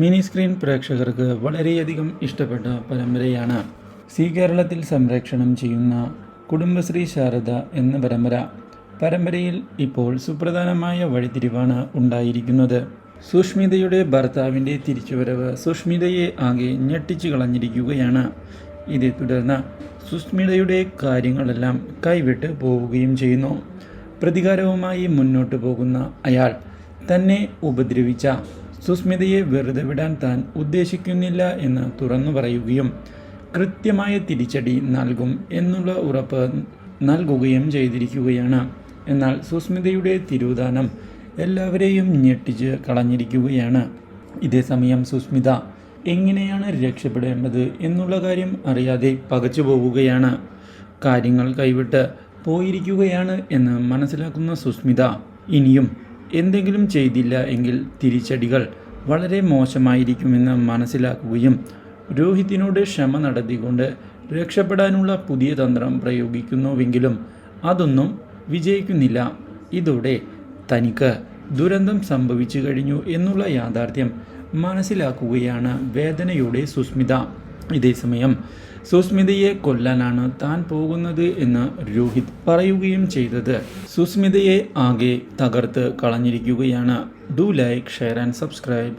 Mini screen പ്രേക്ഷകർക്ക് വളരെയധികം ഇഷ്ടപ്പെട്ട പരമ്പരയാണ്. സി കേരളത്തിൽ സംരക്ഷണം ചെയ്യുന്ന കുടുംബശ്രീ ശാരദ എന്ന പരമ്പര. പരമ്പരയിൽ ഇപ്പോൾ സുപ്രധാനമായ വഴിത്തിരിവാണ് ഉണ്ടായിരിക്കുന്നത്. സുഷ്മിതയുടെ ഭർത്താവിന്റെ തിരിച്ചുവരവ് സുഷ്മിതയെ ആകെ ഞെട്ടിച്ചു കളഞ്ഞിരിക്കുകയാണ്. ഇതേ തുടർന്ന് സുഷ്മിതയുടെ കാര്യങ്ങളെല്ലാം കൈവിട്ട് പോവുകയും ചെയ്യുന്നു. പ്രതികാരവുമായി മുന്നോട്ട് പോകുന്ന അയാൾ തന്നെ ഉപദ്രവിച്ച സുസ്മിതയെ വെറുതെ വിടാൻ താൻ ഉദ്ദേശിക്കുന്നില്ല എന്ന് തുറന്നു പറയുകയും കൃത്യമായ തിരിച്ചടി നൽകും എന്നുള്ള ഉറപ്പ് നൽകുകയും ചെയ്തിരിക്കുകയാണ്. എന്നാൽ സുസ്മിതയുടെ തിരുദാനം എല്ലാവരെയും ഞെട്ടിച്ച് കളഞ്ഞിരിക്കുകയാണ്. ഇതേസമയം സുസ്മിത എങ്ങനെയാണ് രക്ഷപ്പെടേണ്ടത് എന്നുള്ള കാര്യം അറിയാതെ പകച്ചു പോവുകയാണ്. കാര്യങ്ങൾ കൈവിട്ട് പോയിരിക്കുകയാണ് എന്ന് മനസ്സിലാക്കുന്ന സുസ്മിത ഇനിയും എന്തെങ്കിലും ചെയ്തില്ല എങ്കിൽ തിരിച്ചടികൾ വളരെ മോശമായിരിക്കുമെന്ന് മനസ്സിലാക്കുകയും രോഹിത്തിനോട് ക്ഷമ നടത്തിക്കൊണ്ട് രക്ഷപ്പെടാനുള്ള പുതിയ തന്ത്രം പ്രയോഗിക്കുന്നുവെങ്കിലും അതൊന്നും വിജയിക്കുന്നില്ല. ഇതോടെ തനിക്ക് ദുരന്തം സംഭവിച്ചു കഴിഞ്ഞു എന്നുള്ള യാഥാർത്ഥ്യം മനസ്സിലാക്കുകയാണ് വേദനയുടെ സുസ്മിത. ഇതേസമയം സുസ്മിതയെ കൊല്ലാനാണ് താൻ പോകുന്നത് എന്ന് രോഹിത് പറയുകയും ചെയ്തത്. സുസ്മിതയെ ആകെ തകർത്ത് കളഞ്ഞിരിക്കുകയാണ്. Do like share and subscribe.